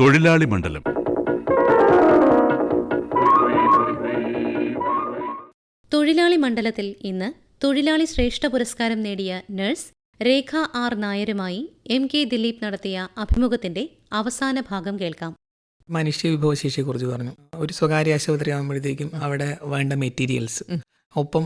തൊഴിലാളി മണ്ഡലം. തൊഴിലാളി മണ്ഡലത്തിൽ ഇന്ന് തൊഴിലാളി ശ്രേഷ്ഠ പുരസ്കാരം നേടിയ നഴ്സ് രേഖ ആർ നായരുമായി എം കെ ദിലീപ് നടത്തിയ അഭിമുഖത്തിന്റെ അവസാന ഭാഗം കേൾക്കാം. മനുഷ്യ വിഭവശേഷിയെക്കുറിച്ച് പറഞ്ഞു. ഒരു സ്വകാര്യ ആശുപത്രി ആകുമ്പോഴത്തേക്കും അവിടെ വേണ്ട മെറ്റീരിയൽസ് ഒപ്പം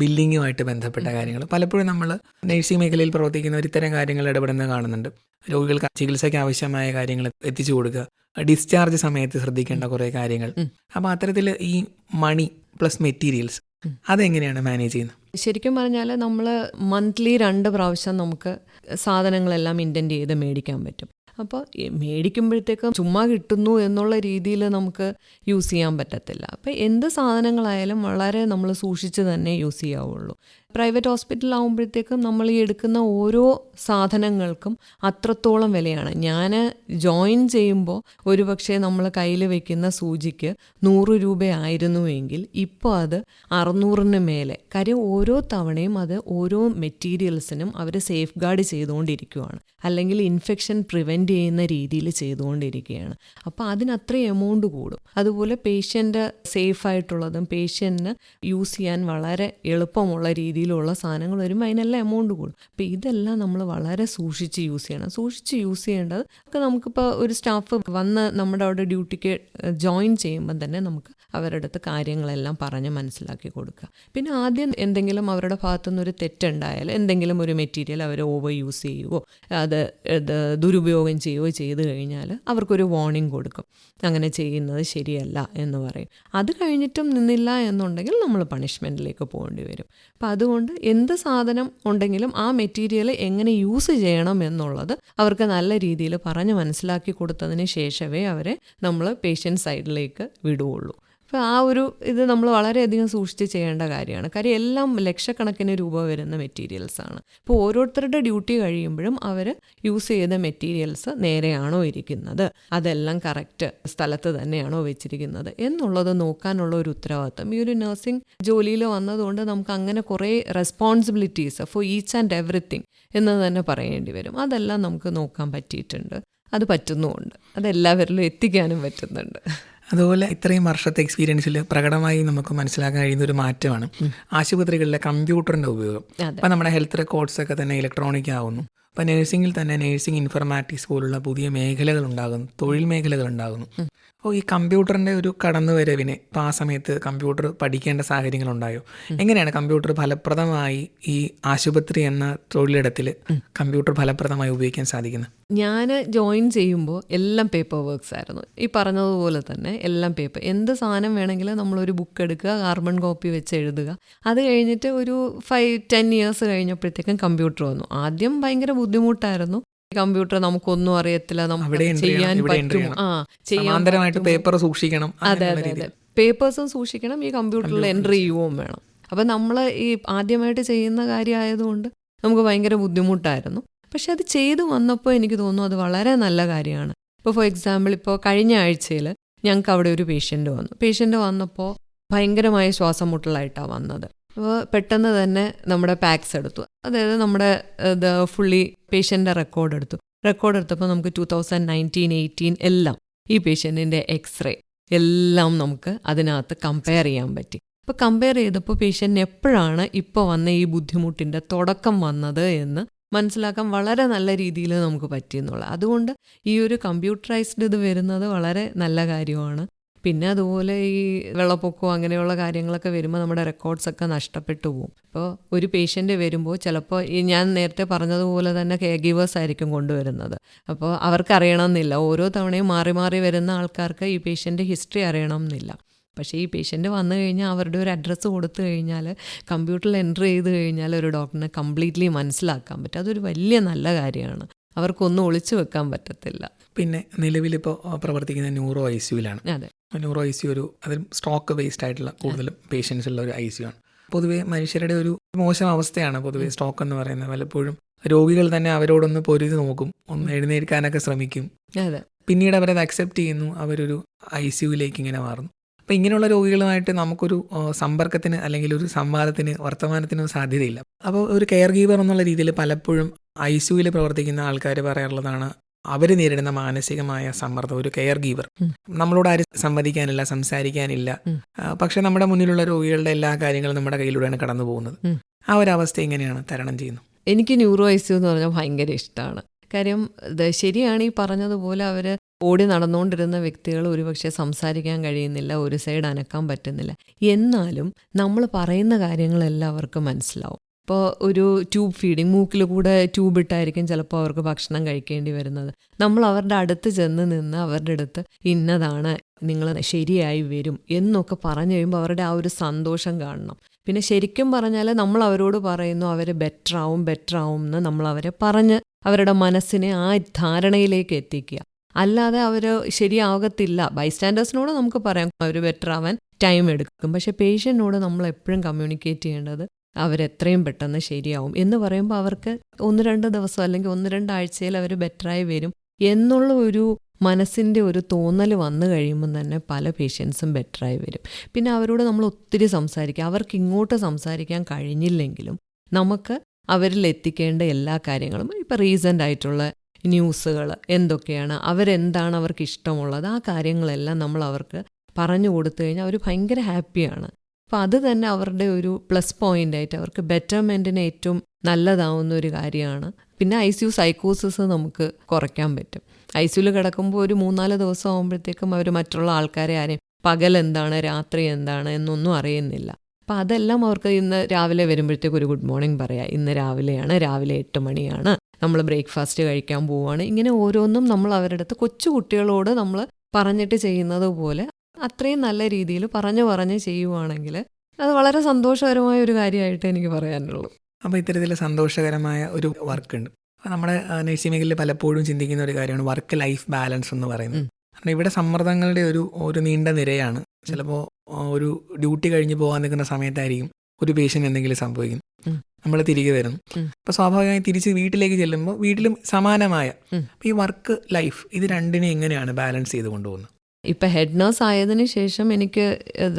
ബില്ലിങ്ങുമായിട്ട് ബന്ധപ്പെട്ട കാര്യങ്ങൾ. പലപ്പോഴും നമ്മൾ നഴ്സിംഗ് മേഖലയിൽ പ്രവർത്തിക്കുന്നവർ ഇത്തരം കാര്യങ്ങൾ ഇടപെടുന്നത് കാണുന്നുണ്ട്. രോഗികൾക്ക് ചികിത്സയ്ക്ക് ആവശ്യമായ കാര്യങ്ങൾ എത്തിച്ചു കൊടുക്കുക. ഡിസ്ചാർജ് സമയത്ത് ശ്രദ്ധിക്കേണ്ട കുറേ കാര്യങ്ങൾ. അപ്പോൾ അത്തരത്തിൽ ഈ മണി പ്ലസ് മെറ്റീരിയൽസ് അതെങ്ങനെയാണ് മാനേജ് ചെയ്യുന്നത്? ശരിക്കും പറഞ്ഞാൽ നമ്മൾ മന്ത്ലി രണ്ട് പ്രാവശ്യം നമുക്ക് സാധനങ്ങളെല്ലാം ഇന്റന്റ് ചെയ്ത് മേടിക്കാൻ പറ്റും. അപ്പോൾ മേടിക്കുമ്പോഴത്തേക്കും ചുമ്മാ കിട്ടുന്നു എന്നുള്ള രീതിയിൽ നമുക്ക് യൂസ് ചെയ്യാൻ പറ്റത്തില്ല. അപ്പോൾ എന്ത് സാധനങ്ങളായാലും വളരെ നമ്മൾ സൂക്ഷിച്ച് തന്നെ യൂസ് ചെയ്യാവുള്ളൂ. പ്രൈവറ്റ് ഹോസ്പിറ്റലാകുമ്പോഴത്തേക്കും നമ്മൾ ഈ എടുക്കുന്ന ഓരോ സാധനങ്ങൾക്കും അത്രത്തോളം വിലയാണ്. ഞാൻ ജോയിൻ ചെയ്യുമ്പോൾ ഒരുപക്ഷെ നമ്മൾ കയ്യിൽ വെക്കുന്ന സൂചിക്ക് നൂറ് രൂപയായിരുന്നുവെങ്കിൽ ഇപ്പോൾ അത് അറുന്നൂറിന് മേലെ. കാര്യം ഓരോ തവണയും അത് ഓരോ മെറ്റീരിയൽസിനും അവർ സേഫ് ഗാർഡ് ചെയ്തുകൊണ്ടിരിക്കുകയാണ് അല്ലെങ്കിൽ ഇൻഫെക്ഷൻ പ്രിവെന്റ് ചെയ്യുന്ന രീതിയിൽ ചെയ്തുകൊണ്ടിരിക്കുകയാണ്. അപ്പോൾ അതിനത്ര എമൗണ്ട് കൂടും. അതുപോലെ പേഷ്യന്റ് സേഫ് ആയിട്ടുള്ളതും പേഷ്യന്റിന് യൂസ് ചെയ്യാൻ വളരെ എളുപ്പമുള്ള രീതിയിലുള്ള സാധനങ്ങൾ വരുമ്പോൾ അതിനെല്ലാം എമൗണ്ട് കൂടും. അപ്പോൾ ഇതെല്ലാം നമ്മൾ വളരെ സൂക്ഷിച്ച് യൂസ് ചെയ്യണം. സൂക്ഷിച്ച് യൂസ് ചെയ്യേണ്ടത് ഒക്കെ നമുക്കിപ്പോൾ ഒരു സ്റ്റാഫ് വന്ന് നമ്മുടെ അവിടെ ഡ്യൂട്ടിക്ക് ജോയിൻ ചെയ്യുമ്പം തന്നെ നമുക്ക് അവരുടെ അടുത്ത് കാര്യങ്ങളെല്ലാം പറഞ്ഞ് മനസ്സിലാക്കി കൊടുക്കുക. പിന്നെ ആദ്യം എന്തെങ്കിലും അവരുടെ ഭാഗത്തുനിന്ന് ഒരു തെറ്റുണ്ടായാൽ എന്തെങ്കിലും ഒരു മെറ്റീരിയൽ അവർ ഓവർ യൂസ് ചെയ്യുവോ അത് ദുരുപയോഗം ചെയ്യുകയോ ചെയ്തു കഴിഞ്ഞാൽ അവർക്കൊരു വാർണിംഗ് കൊടുക്കും. അങ്ങനെ ചെയ്യുന്നത് ശരിയല്ല എന്ന് പറയും. അത് കഴിഞ്ഞിട്ടും നിന്നില്ല എന്നുണ്ടെങ്കിൽ നമ്മൾ പണിഷ്മെന്റിലേക്ക് പോകേണ്ടി വരും. അപ്പം അതുകൊണ്ട് എന്ത് സാധനം ഉണ്ടെങ്കിലും ആ മെറ്റീരിയൽ എങ്ങനെ യൂസ് ചെയ്യണം എന്നുള്ളത് അവർക്ക് നല്ല രീതിയിൽ പറഞ്ഞ് മനസ്സിലാക്കി കൊടുത്തതിന് ശേഷമേ അവരെ നമ്മൾ പേഷ്യന്റ് സൈഡിലേക്ക് വിടുകയുള്ളൂ. അപ്പോൾ ആ ഒരു ഇത് നമ്മൾ വളരെയധികം സൂക്ഷിച്ച് ചെയ്യേണ്ട കാര്യമാണ്. കാര്യം എല്ലാം ലക്ഷക്കണക്കിന് രൂപ വരുന്ന മെറ്റീരിയൽസാണ് ഇപ്പോൾ ഓരോരുത്തരുടെ ഡ്യൂട്ടി കഴിയുമ്പോഴും അവർ യൂസ് ചെയ്ത മെറ്റീരിയൽസ് നേരെയാണോ ഇരിക്കുന്നത്? അതെല്ലാം കറക്റ്റ് സ്ഥലത്ത് തന്നെയാണോ വെച്ചിരിക്കുന്നത്? എന്നുള്ളത് നോക്കാനുള്ള ഒരു ഉത്തരവാദിത്തം ഈ ഒരു നഴ്സിംഗ് ജോലിയിൽ വന്നതുകൊണ്ട് നമുക്ക് അങ്ങനെ കുറേ responsibilities for each and everything എന്ന് തന്നെ പറയേണ്ടി വരും. അതെല്ലാം നമുക്ക് നോക്കാൻ പറ്റിയിട്ടുണ്ട്. അത് പറ്റുന്നുമുണ്ട്. അതെല്ലാവരിലും എത്തിക്കാനും പറ്റുന്നുണ്ട്. അതുപോലെ ഇത്രയും വർഷത്തെ എക്സ്പീരിയൻസിൽ പ്രകടമായി നമുക്ക് മനസ്സിലാക്കാൻ കഴിയുന്ന ഒരു മാറ്റമാണ് ആശുപത്രികളിലെ കമ്പ്യൂട്ടറിന്റെ ഉപയോഗം. അപ്പം നമ്മുടെ ഹെൽത്ത് റെക്കോർഡ്സ് ഒക്കെ തന്നെ ഇലക്ട്രോണിക് ആവുന്നു. അപ്പോൾ നഴ്സിംഗിൽ തന്നെ നഴ്സിംഗ് ഇൻഫർമാറ്റിക്സ് പോലുള്ള പുതിയ മേഖലകൾ ഉണ്ടാകുന്നു തൊഴിൽ മേഖലകൾ ഉണ്ടാകുന്നു. അപ്പോൾ ഈ കമ്പ്യൂട്ടറിന്റെ ഒരു കടന്നുവരവിന് ഇപ്പോൾ ആ സമയത്ത് കമ്പ്യൂട്ടർ പഠിക്കേണ്ട സാഹചര്യങ്ങൾ ഉണ്ടായോ എങ്ങനെയാണ് കമ്പ്യൂട്ടർ ഫലപ്രദമായി ഈ ആശുപത്രി എന്ന തൊഴിലിടത്തിൽ കമ്പ്യൂട്ടർ ഫലപ്രദമായി ഉപയോഗിക്കാൻ സാധിക്കുന്നത്? ഞാൻ ജോയിൻ ചെയ്യുമ്പോൾ എല്ലാം പേപ്പർ വർക്ക്സ് ആയിരുന്നു. ഈ പറഞ്ഞതുപോലെ തന്നെ എല്ലാം പേപ്പർ. എന്ത് സാധനം വേണമെങ്കിലും നമ്മളൊരു ബുക്ക് എടുക്കുക കാർബൺ കോപ്പി വെച്ച് എഴുതുക. അത് കഴിഞ്ഞിട്ട് ഒരു ഫൈവ് ടെൻ ഇയേഴ്സ് കഴിഞ്ഞപ്പോഴത്തേക്കും കമ്പ്യൂട്ടർ വന്നു. ആദ്യം ഭയങ്കര ബുദ്ധിമുട്ടായിരുന്നു. കമ്പ്യൂട്ടർ നമുക്കൊന്നും അറിയത്തില്ല. നമുക്ക് ചെയ്യാൻ പറ്റും ആ ചെയ്യാൻ പേപ്പർ സൂക്ഷിക്കണം അതെ അതെ അതെ. പേപ്പേഴ്സും സൂക്ഷിക്കണം ഈ കമ്പ്യൂട്ടറിൽ എൻട്രി ചെയ്യുകയും വേണം. അപ്പം നമ്മൾ ഈ ആദ്യമായിട്ട് ചെയ്യുന്ന കാര്യമായതുകൊണ്ട് നമുക്ക് ഭയങ്കര ബുദ്ധിമുട്ടായിരുന്നു. പക്ഷെ അത് ചെയ്തു വന്നപ്പോൾ എനിക്ക് തോന്നുന്നു അത് വളരെ നല്ല കാര്യമാണ്. ഇപ്പോൾ ഫോർ എക്സാമ്പിൾ ഇപ്പോൾ കഴിഞ്ഞ ആഴ്ചയിൽ ഞങ്ങൾക്ക് അവിടെ ഒരു പേഷ്യന്റ് വന്നു. പേഷ്യന്റ് വന്നപ്പോൾ ഭയങ്കരമായ ശ്വാസം മുട്ടലായിട്ടാണ് വന്നത്. അപ്പോൾ പെട്ടെന്ന് തന്നെ നമ്മുടെ പാക്സ് എടുത്തു. അതായത് നമ്മുടെ ഫുള്ളി പേഷ്യന്റെ റെക്കോർഡ് എടുത്തു. റെക്കോർഡ് എടുത്തപ്പോൾ നമുക്ക് ടു തൗസൻഡ് നയന്റീൻ എയ്റ്റീൻ എല്ലാം ഈ പേഷ്യന്റിന്റെ എക്സ്റേ എല്ലാം നമുക്ക് അതിനകത്ത് കമ്പയർ ചെയ്യാൻ പറ്റി. അപ്പോൾ കമ്പയർ ചെയ്തപ്പോൾ പേഷ്യന്റിന് എപ്പോഴാണ് ഇപ്പോൾ വന്ന ഈ ബുദ്ധിമുട്ടിന്റെ തുടക്കം വന്നത് എന്ന് മനസ്സിലാക്കാൻ വളരെ നല്ല രീതിയിൽ നമുക്ക് പറ്റിയെന്നുള്ളത് അതുകൊണ്ട് ഈ ഒരു കമ്പ്യൂട്ടറൈസ്ഡ് ഇത് വരുന്നത് വളരെ നല്ല കാര്യമാണ്. പിന്നെ അതുപോലെ ഈ വെള്ളപ്പൊക്കവും അങ്ങനെയുള്ള കാര്യങ്ങളൊക്കെ വരുമ്പോൾ നമ്മുടെ റെക്കോർഡ്സ് ഒക്കെ നഷ്ടപ്പെട്ടു പോകും ഇപ്പോൾ ഒരു പേഷ്യന്റ് വരുമ്പോൾ ചിലപ്പോൾ ഈ ഞാൻ നേരത്തെ പറഞ്ഞതുപോലെ തന്നെ കെയർ ഗീവേഴ്സ് ആയിരിക്കും കൊണ്ടുവരുന്നത്. അപ്പോൾ അവർക്ക് അറിയണമെന്നില്ല ഓരോ തവണയും മാറി മാറി വരുന്ന ആൾക്കാർക്ക് ഈ പേഷ്യന്റെ ഹിസ്റ്ററി അറിയണമെന്നില്ല. പക്ഷേ ഈ പേഷ്യന്റ് വന്നു കഴിഞ്ഞാൽ അവരുടെ ഒരു അഡ്രസ്സ് കൊടുത്തു കഴിഞ്ഞാൽ കമ്പ്യൂട്ടറിൽ എന്റർ ചെയ്ത് കഴിഞ്ഞാൽ ഒരു ഡോക്ടറിനെ കംപ്ലീറ്റ്ലി മനസ്സിലാക്കാൻ പറ്റും. അതൊരു വലിയ നല്ല കാര്യമാണ്. അവർക്കൊന്നും ഒളിച്ചു വെക്കാൻ പറ്റത്തില്ല. പിന്നെ നിലവിലിപ്പോൾ പ്രവർത്തിക്കുന്ന ന്യൂറോ ഐ സിയുലാണ് അതെ. ന്യൂറോ ഐ സി ഒരു അതിൽ സ്റ്റോക്ക് ബേസ്ഡ് ആയിട്ടുള്ള കൂടുതലും പേഷ്യൻസ് ഉള്ള ഒരു ഐ സി ആണ്. പൊതുവെ മനുഷ്യരുടെ ഒരു മോശം അവസ്ഥയാണ് പൊതുവെ സ്റ്റോക്ക് എന്ന് പറയുന്നത്. പലപ്പോഴും രോഗികൾ തന്നെ അവരോടൊന്ന് പൊരുതി നോക്കും. ഒന്ന് എഴുന്നേൽക്കാനൊക്കെ ശ്രമിക്കും. പിന്നീട് അവരത് അക്സെപ്റ്റ് ചെയ്യുന്നു. അവരൊരു ഐ സി യുയിലേക്ക് ഇങ്ങനെ മാറുന്നു. അപ്പം ഇങ്ങനെയുള്ള രോഗികളുമായിട്ട് നമുക്കൊരു സമ്പർക്കത്തിന് അല്ലെങ്കിൽ ഒരു സംവാദത്തിന് വർത്തമാനത്തിനും സാധ്യതയില്ല. അപ്പോൾ ഒരു കെയർ ഗീവർ എന്നുള്ള രീതിയിൽ പലപ്പോഴും ഐ സിയുയിൽ പ്രവർത്തിക്കുന്ന ആൾക്കാർ പറയാറുള്ളതാണ് അവർ നേരിടുന്ന മാനസികമായ സമ്മർദ്ദം ഒരു കെയർ ഗീവർ. നമ്മളോട് ആരും സംവദിക്കാനില്ല സംസാരിക്കാനില്ല. പക്ഷെ നമ്മുടെ മുന്നിലുള്ള രോഗികളുടെ എല്ലാ കാര്യങ്ങളും നമ്മുടെ കയ്യിലൂടെയാണ് കടന്നു പോകുന്നത്. ആ ഒരു അവസ്ഥ എങ്ങനെയാണ് തരണം ചെയ്യുന്നത്? എനിക്ക് ന്യൂറോ ഐ എന്ന് പറഞ്ഞാൽ ഭയങ്കര ഇഷ്ടമാണ് കാര്യം ശരിയാണ് ഈ പറഞ്ഞതുപോലെ അവർ ഓടി നടന്നുകൊണ്ടിരുന്ന വ്യക്തികൾ ഒരുപക്ഷെ സംസാരിക്കാൻ കഴിയുന്നില്ല ഒരു സൈഡ് അനക്കാൻ പറ്റുന്നില്ല. എന്നാലും നമ്മൾ പറയുന്ന കാര്യങ്ങളെല്ലാം അവർക്ക് മനസ്സിലാവും. ഇപ്പോൾ ഒരു ട്യൂബ് ഫീഡിങ് മൂക്കിൽ കൂടെ ട്യൂബ് ഇട്ടായിരിക്കും ചിലപ്പോൾ അവർക്ക് ഭക്ഷണം കഴിക്കേണ്ടി വരുന്നത്. നമ്മൾ അവരുടെ അടുത്ത് ചെന്ന് നിന്ന് അവരുടെ അടുത്ത് ഇന്നതാണ് നിങ്ങൾ ശരിയായി വരും എന്നൊക്കെ പറഞ്ഞു കഴിയുമ്പോൾ അവരുടെ ആ ഒരു സന്തോഷം കാണണം. പിന്നെ ശരിക്കും പറഞ്ഞാൽ നമ്മൾ അവരോട് പറയുന്നു അവർ ബെറ്റർ ആവും ബെറ്റർ ആവും എന്ന് നമ്മൾ അവരെ പറഞ്ഞ് അവരുടെ മനസ്സിനെ ആ ധാരണയിലേക്ക് എത്തിക്കുക. അല്ലാതെ അവർ ശരിയാകത്തില്ല ബൈസ്റ്റാൻഡേഴ്സിനോട് നമുക്ക് പറയാം അവർ ബെറ്റർ ആവാൻ ടൈം എടുക്കും. പക്ഷേ പേഷ്യന്റിനോട് നമ്മൾ എപ്പോഴും കമ്മ്യൂണിക്കേറ്റ് ചെയ്യേണ്ടത് അവരെത്രയും പെട്ടെന്ന് ശരിയാവും എന്ന് പറയുമ്പോൾ അവർക്ക് ഒന്ന് രണ്ട് ദിവസം അല്ലെങ്കിൽ ഒന്ന് രണ്ടാഴ്ചയിൽ അവർ ബെറ്ററായി വരും എന്നുള്ള ഒരു മനസ്സിന്റെ ഒരു തോന്നൽ വന്നു കഴിയുമ്പം തന്നെ പല പേഷ്യൻസും ബെറ്ററായി വരും. പിന്നെ അവരോട് നമ്മൾ ഒത്തിരി സംസാരിക്കുക അവർക്ക് ഇങ്ങോട്ട് സംസാരിക്കാൻ കഴിഞ്ഞില്ലെങ്കിലും നമുക്ക് അവരിൽ എത്തിക്കേണ്ട എല്ലാ കാര്യങ്ങളും ഇപ്പം റീസെന്റ് ആയിട്ടുള്ള ന്യൂസുകൾ എന്തൊക്കെയാണ് അവരെന്താണ് അവർക്ക് ഇഷ്ടമുള്ളത് ആ കാര്യങ്ങളെല്ലാം നമ്മൾ അവർക്ക് പറഞ്ഞു കൊടുത്തു കഴിഞ്ഞാൽ അവർ ഭയങ്കര ഹാപ്പിയാണ് അപ്പം അത് തന്നെ അവരുടെ ഒരു പ്ലസ് പോയിന്റ് ആയിട്ട് അവർക്ക് ബെറ്റർമെന്റിന് ഏറ്റവും നല്ലതാവുന്ന ഒരു കാര്യമാണ്. പിന്നെ ഐ സി യു സൈക്കോസിസ് നമുക്ക് കുറയ്ക്കാൻ പറ്റും. ഐ സിയുൽ കിടക്കുമ്പോൾ ഒരു മൂന്നാൽ ദിവസം ആകുമ്പോഴത്തേക്കും അവർ മറ്റുള്ള ആൾക്കാരെ ആരെയും പകൽ എന്താണ് രാത്രി എന്താണ് എന്നൊന്നും അറിയുന്നില്ല. അപ്പം അതെല്ലാം അവർക്ക് ഇന്ന് രാവിലെ വരുമ്പോഴത്തേക്ക് ഒരു ഗുഡ് മോർണിംഗ് പറയാം. ഇന്ന് രാവിലെയാണ് രാവിലെ എട്ട് മണിയാണ് നമ്മൾ ബ്രേക്ക്ഫാസ്റ്റ് കഴിക്കാൻ പോവുകയാണ് ഇങ്ങനെ ഓരോന്നും നമ്മൾ അവരുടെ അടുത്ത് കൊച്ചു കുട്ടികളോട് നമ്മൾ പറഞ്ഞിട്ട് ചെയ്യുന്നത് പോലെ അത്രയും നല്ല രീതിയിൽ പറഞ്ഞു പറഞ്ഞ് ചെയ്യുവാണെങ്കിൽ അത് വളരെ സന്തോഷകരമായ ഒരു കാര്യമായിട്ട് എനിക്ക് പറയാനുള്ളൂ. അപ്പോൾ ഇത്തരത്തിൽ സന്തോഷകരമായ ഒരു വർക്ക് ഉണ്ട് നമ്മുടെ നഴ്സിംഗ് മേഖലയിൽ പലപ്പോഴും ചിന്തിക്കുന്ന ഒരു കാര്യമാണ് വർക്ക് ലൈഫ് ബാലൻസ് എന്ന് പറയുന്നത്. കാരണം ഇവിടെ സമ്മർദ്ദങ്ങളുടെ ഒരു ഒരു നീണ്ട നിരയാണ്. ചിലപ്പോൾ ഒരു ഡ്യൂട്ടി കഴിഞ്ഞ് പോകാൻ നിൽക്കുന്ന സമയത്തായിരിക്കും ഒരു പേഷ്യന്റ് എന്തെങ്കിലും സംഭവിക്കും നമ്മൾ തിരികെ വരുന്നു. അപ്പോൾ സ്വാഭാവികമായി തിരിച്ച് വീട്ടിലേക്ക് ചെല്ലുമ്പോൾ വീട്ടിലും സമാനമായ ഈ വർക്ക് ലൈഫ് ഇത് രണ്ടിനെ എങ്ങനെയാണ് ബാലൻസ് ചെയ്ത് കൊണ്ടുപോകുന്നത്? ഇപ്പം ഹെഡ് നേഴ്സ് ആയതിനു ശേഷം എനിക്ക്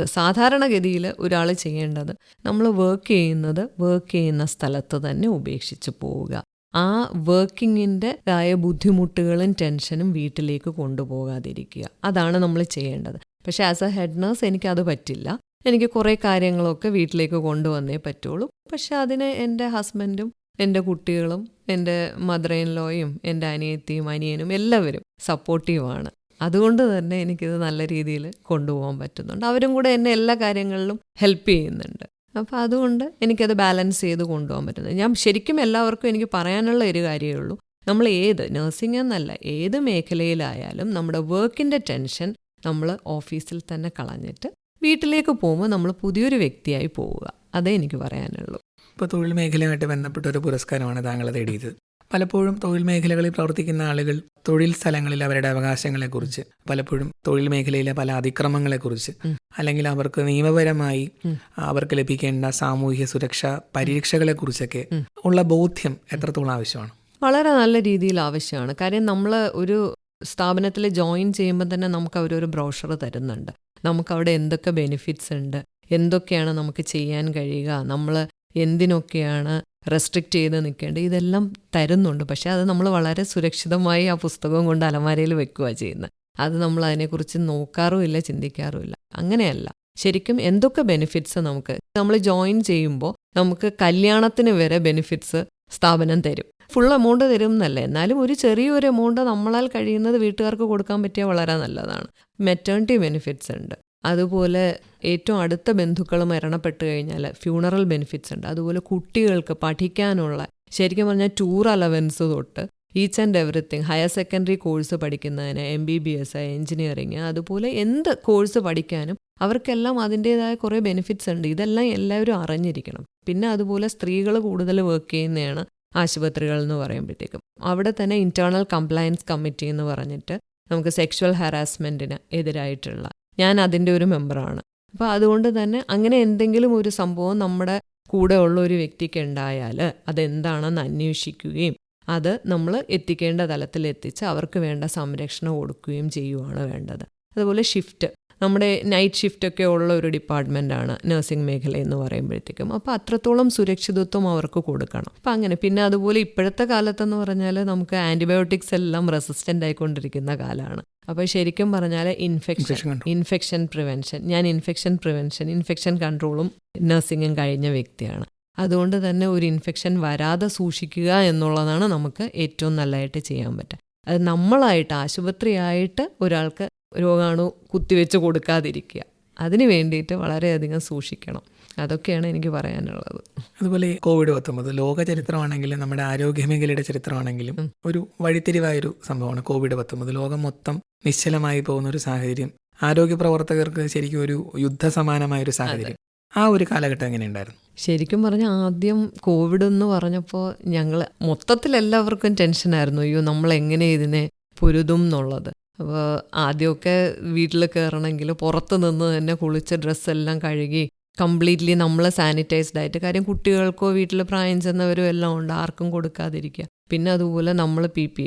സാധാരണഗതിയിൽ ഒരാൾ ചെയ്യേണ്ടത് നമ്മൾ വർക്ക് ചെയ്യുന്നത് വർക്ക് ചെയ്യുന്ന സ്ഥലത്ത് തന്നെ ഉപേക്ഷിച്ച് പോവുക. ആ വർക്കിങ്ങിന്റെ ആയ ബുദ്ധിമുട്ടുകളും ടെൻഷനും വീട്ടിലേക്ക് കൊണ്ടുപോകാതിരിക്കുക. അതാണ് നമ്മൾ ചെയ്യേണ്ടത്. പക്ഷേ ആസ് എ ഹെഡ് നേഴ്സ് എനിക്കത് പറ്റില്ല. എനിക്ക് കുറേ കാര്യങ്ങളൊക്കെ വീട്ടിലേക്ക് കൊണ്ടുവന്നേ പറ്റുള്ളൂ. പക്ഷെ അതിന് എന്റെ ഹസ്ബൻഡും എന്റെ കുട്ടികളും എന്റെ മദർ ഇൻ ലോയും എന്റെ അനിയത്തിയും അനിയനും എല്ലാവരും സപ്പോർട്ടീവാണ് അതുകൊണ്ട് തന്നെ എനിക്കിത് നല്ല രീതിയിൽ കൊണ്ടുപോകാൻ പറ്റുന്നുണ്ട്. അവരും കൂടെ എന്നെ എല്ലാ കാര്യങ്ങളിലും ഹെൽപ്പ് ചെയ്യുന്നുണ്ട്. അപ്പോൾ അതുകൊണ്ട് എനിക്കത് ബാലൻസ് ചെയ്ത് കൊണ്ടുപോകാൻ പറ്റുന്നത് ഞാൻ ശരിക്കും എല്ലാവർക്കും എനിക്ക് പറയാനുള്ള ഒരു കാര്യമേ ഉള്ളൂ. നമ്മൾ ഏത് നഴ്സിംഗ് എന്നല്ല ഏത് മേഖലയിലായാലും നമ്മുടെ വർക്കിന്റെ ടെൻഷൻ നമ്മൾ ഓഫീസിൽ തന്നെ കളഞ്ഞിട്ട് വീട്ടിലേക്ക് പോകുമ്പോൾ നമ്മൾ പുതിയൊരു വ്യക്തിയായി പോവുക. അതേ എനിക്ക് പറയാനുള്ളൂ. ഇപ്പോൾ തൊഴിൽ മേഖലയുമായിട്ട് ബന്ധപ്പെട്ട ഒരു പുരസ്കാരമാണ് താങ്കൾ തേടിയത്. പലപ്പോഴും തൊഴിൽ മേഖലകളിൽ പ്രവർത്തിക്കുന്ന ആളുകൾ തൊഴിൽ സ്ഥലങ്ങളിൽ അവരുടെ അവകാശങ്ങളെക്കുറിച്ച് പലപ്പോഴും തൊഴിൽ മേഖലയിലെ പല അതിക്രമങ്ങളെക്കുറിച്ച്. അല്ലെങ്കിൽ അവർക്ക് നിയമപരമായി അവർക്ക് ലഭിക്കേണ്ട സാമൂഹ്യ സുരക്ഷ പരീക്ഷകളെക്കുറിച്ചൊക്കെ. ഉള്ള ബോധ്യം എത്രത്തോളം ആവശ്യമാണ്? വളരെ നല്ല രീതിയിൽ ആവശ്യമാണ്. കാര്യം നമ്മൾ ഒരു സ്ഥാപനത്തിൽ ജോയിൻ ചെയ്യുമ്പോൾ തന്നെ നമുക്ക് അവരൊരു ബ്രോഷർ തരുന്നുണ്ട്. നമുക്ക് അവിടെ എന്തൊക്കെ ബെനിഫിറ്റ്സ് ഉണ്ട് എന്തൊക്കെയാണ് നമുക്ക് ചെയ്യാൻ കഴിയുക നമ്മൾ എന്തിനൊക്കെയാണ് റെസ്ട്രിക്റ്റ് ചെയ്ത് നിൽക്കേണ്ടത് ഇതെല്ലാം തരുന്നുണ്ട്. പക്ഷേ അത് നമ്മൾ വളരെ സുരക്ഷിതമായി ആ പുസ്തകം കൊണ്ട് അലമാരയിൽ വെക്കുക ചെയ്യുന്നത് അത് നമ്മൾ അതിനെക്കുറിച്ച് നോക്കാറുമില്ല ചിന്തിക്കാറുമില്ല അങ്ങനെയല്ല. ശരിക്കും എന്തൊക്കെ ബെനിഫിറ്റ്സ് നമുക്ക്? നമ്മൾ ജോയിൻ ചെയ്യുമ്പോൾ നമുക്ക് കല്യാണത്തിന് വരെ ബെനിഫിറ്റ്സ് സ്ഥാപനം തരും. ഫുൾ എമൗണ്ട് തരും എന്നല്ല. എന്നാലും ഒരു ചെറിയൊരു എമൗണ്ട് നമ്മളാൽ കഴിയുന്നത് വീട്ടുകാർക്ക് കൊടുക്കാൻ പറ്റിയ വളരെ നല്ലതാണ്. മെറ്റേണിറ്റി ബെനിഫിറ്റ്സ് ഉണ്ട്. അതുപോലെ ഏറ്റവും അടുത്ത ബന്ധുക്കൾ മരണപ്പെട്ട് കഴിഞ്ഞാൽ ഫ്യൂണറൽ ബെനിഫിറ്റ്സ് ഉണ്ട്. അതുപോലെ കുട്ടികൾക്ക് പഠിക്കാനുള്ള ശരിക്കും പറഞ്ഞാൽ ടൂർ അലവൻസ് തൊട്ട് each and everything higher secondary course പഠിക്കുന്നതിന് M B B S engineering അതുപോലെ എന്ത് കോഴ്സ് പഠിക്കാനും അവർക്കെല്ലാം അതിന്റേതായ കുറേ ബെനിഫിറ്റ്സ് ഉണ്ട്. ഇതെല്ലാം എല്ലാവരും അറിഞ്ഞിരിക്കണം. പിന്നെ അതുപോലെ സ്ത്രീകൾ കൂടുതൽ വർക്ക് ചെയ്യുന്നതാണ് ആശുപത്രികൾ എന്ന് പറയുമ്പോഴത്തേക്കും. അവിടെ തന്നെ ഇന്റേണൽ കംപ്ലയൻസ് കമ്മിറ്റി എന്ന് പറഞ്ഞിട്ട് നമുക്ക് സെക്ഷൽ ഹറാസ്മെന്റിന് എതിരായിട്ടുള്ള ഞാൻ അതിന്റെ ഒരു മെമ്പറാണ്. അപ്പോൾ അതുകൊണ്ട് തന്നെ അങ്ങനെ എന്തെങ്കിലും ഒരു സംഭവം നമ്മുടെ കൂടെ ഉള്ള ഒരു വ്യക്തിക്ക് ഉണ്ടായാൽ അതെന്താണെന്ന് അന്വേഷിക്കുകയും അത് നമ്മൾ എത്തിക്കേണ്ട തലത്തിൽ എത്തിച്ച് അവർക്ക് വേണ്ട സംരക്ഷണം കൊടുക്കുകയും ചെയ്യുവാണ് വേണ്ടത്. അതുപോലെ ഷിഫ്റ്റ്. നമ്മുടെ നൈറ്റ് ഷിഫ്റ്റ് ഒക്കെ ഉള്ള ഒരു ഡിപ്പാർട്ട്മെന്റാണ് നഴ്സിംഗ് മേഖല എന്ന് പറയുമ്പോഴത്തേക്കും. അപ്പോൾ അത്രത്തോളം സുരക്ഷിതത്വം അവർക്ക് കൊടുക്കണം. അപ്പം അങ്ങനെ പിന്നെ അതുപോലെ ഇപ്പോഴത്തെ കാലത്തെന്ന് പറഞ്ഞാൽ നമുക്ക് ആന്റിബയോട്ടിക്സ് എല്ലാം റെസിസ്റ്റന്റ് ആയിക്കൊണ്ടിരിക്കുന്ന കാലമാണ് അപ്പോൾ ശരിക്കും പറഞ്ഞാൽ ഇൻഫെക്ഷൻ ഇൻഫെക്ഷൻ പ്രിവെൻഷൻ ഞാൻ ഇൻഫെക്ഷൻ പ്രിവെൻഷൻ ഇൻഫെക്ഷൻ കൺട്രോളും നഴ്സിങ്ങും കഴിഞ്ഞ വ്യക്തിയാണ്. അതുകൊണ്ട് തന്നെ ഒരു ഇൻഫെക്ഷൻ വരാതെ സൂക്ഷിക്കുക എന്നുള്ളതാണ് നമുക്ക് ഏറ്റവും നല്ലതായിട്ട് ചെയ്യാൻ പറ്റുക. അത് നമ്മളായിട്ട് ആശുപത്രിയായിട്ട് ഒരാൾക്ക് രോഗാണു കുത്തിവെച്ച് കൊടുക്കാതിരിക്കുക. അതിന് വേണ്ടിയിട്ട് വളരെയധികം സൂക്ഷിക്കണം. അതൊക്കെയാണ് എനിക്ക് പറയാനുള്ളത്. അതുപോലെ കോവിഡ് പത്തൊമ്പത് ലോക ചരിത്രമാണെങ്കിലും നമ്മുടെ ആരോഗ്യ മേഖലയുടെ ചരിത്രമാണെങ്കിലും ഒരു വഴിത്തിരിവായൊരു സംഭവമാണ് കോവിഡ് പത്തൊമ്പത്. ലോകം മൊത്തം നിശ്ചലമായി പോകുന്ന ഒരു സാഹചര്യം. ആരോഗ്യ പ്രവർത്തകർക്ക് ശരിക്കും ഒരു യുദ്ധസമാനമായ ഒരു സാഹചര്യം. ആ ഒരു കാലഘട്ടം എങ്ങനെയുണ്ടായിരുന്നു ശരിക്കും പറഞ്ഞാൽ ആദ്യം കോവിഡ് എന്ന് പറഞ്ഞപ്പോൾ ഞങ്ങൾ മൊത്തത്തിൽ എല്ലാവർക്കും ടെൻഷനായിരുന്നു അയ്യോ നമ്മൾ എങ്ങനെ ഇതിനെ പൊരുതും എന്നുള്ളത്. അപ്പോൾ ആദ്യമൊക്കെ വീട്ടിൽ കയറണമെങ്കിൽ പുറത്ത് നിന്ന് തന്നെ കുളിച്ച് ഡ്രസ്സെല്ലാം കഴുകി കംപ്ലീറ്റ്ലി നമ്മൾ സാനിറ്റൈസ്ഡ് ആയിട്ട് കാര്യം കുട്ടികൾക്കോ വീട്ടിൽ പ്രായം ചെന്നവരോ എല്ലാം ഉണ്ട്. ആർക്കും കൊടുക്കാതിരിക്കുക. പിന്നെ അതുപോലെ നമ്മൾ P P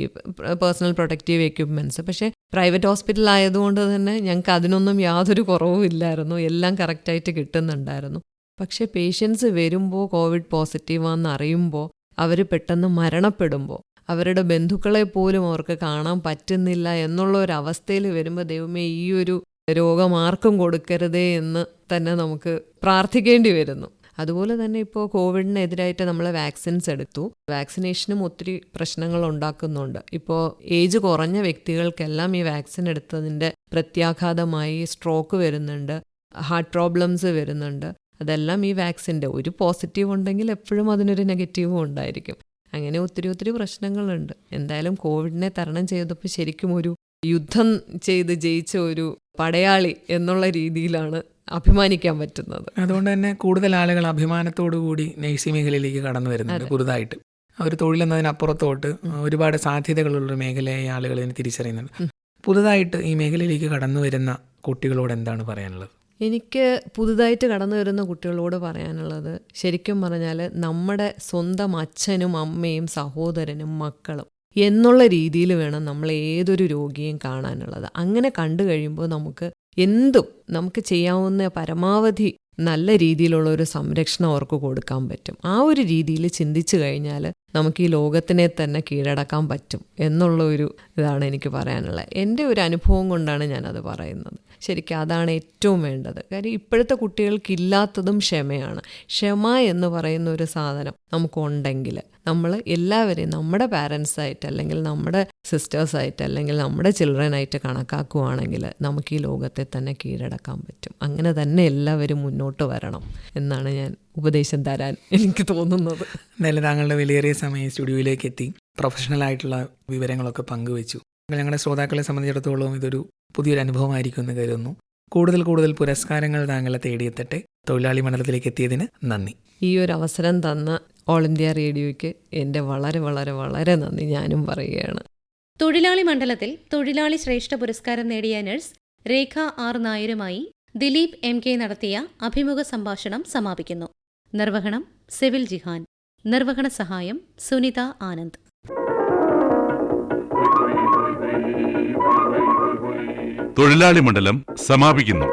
personal protective equipments പക്ഷേ പ്രൈവറ്റ് ഹോസ്പിറ്റൽ ആയതുകൊണ്ട് തന്നെ ഞങ്ങൾക്ക് അതിനൊന്നും യാതൊരു കുറവും ഇല്ലായിരുന്നു. എല്ലാം കറക്റ്റായിട്ട് കിട്ടുന്നുണ്ടായിരുന്നു. പക്ഷേ പേഷ്യൻസ് വരുമ്പോൾ കോവിഡ് പോസിറ്റീവാന്ന് അറിയുമ്പോൾ അവർ പെട്ടെന്ന് മരണപ്പെടുമ്പോൾ അവരുടെ ബന്ധുക്കളെ പോലും അവർക്ക് കാണാൻ പറ്റുന്നില്ല എന്നുള്ള ഒരു അവസ്ഥയിൽ വരുമ്പോൾ ദൈവമേ ഈ ഒരു രോഗം ആർക്കും കൊടുക്കരുതേ എന്ന് തന്നെ നമുക്ക് പ്രാർത്ഥിക്കേണ്ടി വരുന്നു. അതുപോലെ തന്നെ ഇപ്പോൾ കോവിഡിനെതിരായിട്ട് നമ്മൾ വാക്സിൻസ് എടുത്തു. വാക്സിനേഷനും ഒത്തിരി പ്രശ്നങ്ങൾ ഉണ്ടാക്കുന്നുണ്ട്. ഇപ്പോൾ ഏജ് കുറഞ്ഞ വ്യക്തികൾക്കെല്ലാം ഈ വാക്സിൻ എടുത്തതിന്റെ പ്രത്യാഘാതമായി സ്ട്രോക്ക് വരുന്നുണ്ട്. ഹാർട്ട് പ്രോബ്ലംസ് വരുന്നുണ്ട്. അതെല്ലാം ഈ വാക്സിന്റെ. ഒരു പോസിറ്റീവ് ഉണ്ടെങ്കിൽ എപ്പോഴും അതിനൊരു നെഗറ്റീവും ഉണ്ടായിരിക്കും. അങ്ങനെ ഒത്തിരി ഒത്തിരി പ്രശ്നങ്ങളുണ്ട്. എന്തായാലും കോവിഡിനെ തരണം ചെയ്തപ്പോൾ ശരിക്കും ഒരു യുദ്ധം ചെയ്ത് ജയിച്ച ഒരു പടയാളി എന്നുള്ള രീതിയിലാണ് അഭിമാനിക്കാൻ പറ്റുന്നത്. അതുകൊണ്ട് തന്നെ കൂടുതൽ ആളുകൾ അഭിമാനത്തോടു കൂടി നഴ്സിംഗ് മേഖലയിലേക്ക് കടന്നു വരുന്നുണ്ട് പുതുതായിട്ട്. ഒരു തൊഴിലെന്നതിനപ്പുറത്തോട്ട് ഒരുപാട് സാധ്യതകളുള്ള മേഖലയായി ആളുകൾ ഇതിനെ തിരിച്ചറിയുന്നുണ്ട്. പുതുതായിട്ട് ഈ മേഖലയിലേക്ക് കടന്നു വരുന്ന കുട്ടികളോട് എന്താണ് പറയാനുള്ളത്? എനിക്ക് പുതുതായിട്ട് കടന്നു വരുന്ന കുട്ടികളോട് പറയാനുള്ളത് ശരിക്കും പറഞ്ഞാൽ നമ്മുടെ സ്വന്തം അച്ഛനും അമ്മയും സഹോദരനും മക്കളും എന്നുള്ള രീതിയിൽ വേണം നമ്മൾ ഏതൊരു രോഗിയും കാണാനുള്ളത്. അങ്ങനെ കണ്ടു കഴിയുമ്പോൾ നമുക്ക് എന്തും നമുക്ക് ചെയ്യാവുന്ന പരമാവധി നല്ല രീതിയിലുള്ള ഒരു സംരക്ഷണം അവർക്ക് കൊടുക്കാൻ പറ്റും. ആ ഒരു രീതിയിൽ ചിന്തിച്ചു കഴിഞ്ഞാൽ നമുക്ക് ഈ ലോകത്തിനെ തന്നെ കീഴടക്കാൻ പറ്റും എന്നുള്ള ഒരു ഇതാണ് എനിക്ക് പറയാനുള്ളത്. എന്റെ ഒരു അനുഭവം കൊണ്ടാണ് ഞാനത് പറയുന്നത്. ശരിക്കും അതാണ് ഏറ്റവും വേണ്ടത്. കാര്യം ഇപ്പോഴത്തെ കുട്ടികൾക്കില്ലാത്തതും ക്ഷമയാണ്. ക്ഷമ എന്ന് പറയുന്ന ഒരു സാധനം നമുക്കുണ്ടെങ്കിൽ നമ്മൾ എല്ലാവരെയും നമ്മുടെ പാരൻസായിട്ട് അല്ലെങ്കിൽ നമ്മുടെ സിസ്റ്റേഴ്സായിട്ട് അല്ലെങ്കിൽ നമ്മുടെ ചിൽഡ്രനായിട്ട് കണക്കാക്കുവാണെങ്കിൽ നമുക്ക് ഈ ലോകത്തെ തന്നെ കീഴടക്കാൻ പറ്റും. അങ്ങനെ തന്നെ എല്ലാവരും മുന്നോട്ട് വരണം എന്നാണ് ഞാൻ ഉപദേശം തരാൻ എനിക്ക് തോന്നുന്നത്. എന്തായാലും താങ്കളുടെ വിലയേറിയ സമയം സ്റ്റുഡിയോയിലേക്ക് എത്തി. പ്രൊഫഷണൽ ആയിട്ടുള്ള വിവരങ്ങളൊക്കെ പങ്കുവച്ചു. ഞങ്ങളുടെ ശ്രോതാക്കളെ സംബന്ധിച്ചിടത്തോളം ഇതൊരു പുതിയൊരു അനുഭവമായിരിക്കും എന്ന് കരുതുന്നു. കൂടുതൽ കൂടുതൽ പുരസ്കാരങ്ങൾ താങ്കളെ തേടിയെത്തട്ടെ. തൊഴിലാളി മണ്ഡലത്തിലേക്ക് എത്തിയതിന് നന്ദി. ഈ ഒരു അവസരം തന്ന ഓൾ ഇന്ത്യ റേഡിയോയ്ക്ക് എന്റെ വളരെ വളരെ വളരെ നന്ദി ഞാനും പറയുകയാണ്. തൊഴിലാളി മണ്ഡലത്തിൽ തൊഴിലാളി ശ്രേഷ്ഠ പുരസ്കാരം നേടിയ നഴ്സ് രേഖ ആർ നായരുമായി ദിലീപ് എം കെ നടത്തിയ അഭിമുഖ സംഭാഷണം സമാപിക്കുന്നു. നിർവഹണം സെവിൽ ജിഹാൻ. നിർവഹണ സഹായം സുനിത ആനന്ദ്. തൊഴിലാളി മണ്ഡലം സമാപിക്കുന്നു